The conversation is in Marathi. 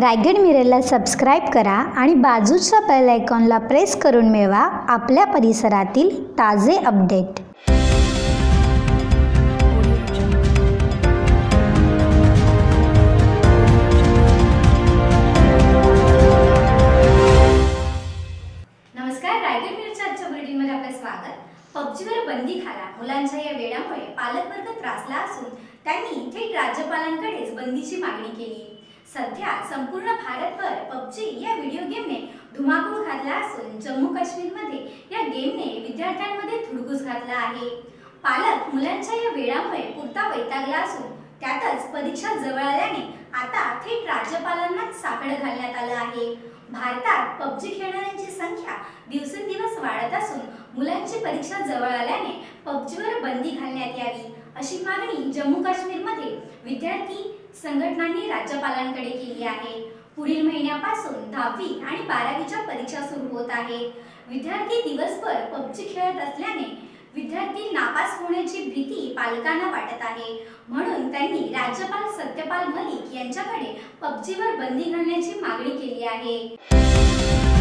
रायगड मिररला सबस्क्राईब करा आणि बाजूच्या बेल आयकॉनला प्रेस करून मिळवा आपल्या परिसरातील ताजे अपडेट नमस्कार रायगड न्यूजच्या आजच्या बुलेटिनमध्ये आपलं स्वागत. पबजीवर बंदी खाला. मुलांच्या या वेळामुळे पालकवर्ग त्रासला असून त्यांनी थेट राज्यपालांकडेच बंदीची मागणी केली. सध्या संपूर्ण भारतभर पबजी या व्हिडिओ गेमने धुमाकूळ घातला असून जम्मू काश्मीरमध्ये या गेमने विद्यार्थ्यांमध्ये धुडगूस घातला आहे. पालक मुलांच्या या वेळामुळे पुरता वैतागला असून त्यातच परीक्षा जवळ आल्याने आता थेट राज्यपालांना साकडं घालण्यात आलं आहे. भारतात पबजी खेळणाऱ्यांची संख्या दिवसेंदिवस वाढत असून मुलांची परीक्षा जवळ आल्याने पबजीवर बंदी घालण्यात यावी अशी मागणी जम्मू काश्मीरमध्ये विद्यार्थी संघटनांनी राज्यपालांकडे केली आहे. पुढील महिन्यापासून दहावी आणि बारावीच्या परीक्षा सुरू होत आहे. विद्यार्थी दिवसभर पबजी खेळत असल्याने विद्यार्थी नापास होण्याची भीती पालकांना वाटत आहे. म्हणून त्यांनी राज्यपाल सत्यपाल मलिक यांच्याकडे पबजीवर बंदी घालण्याची मागणी केली आहे.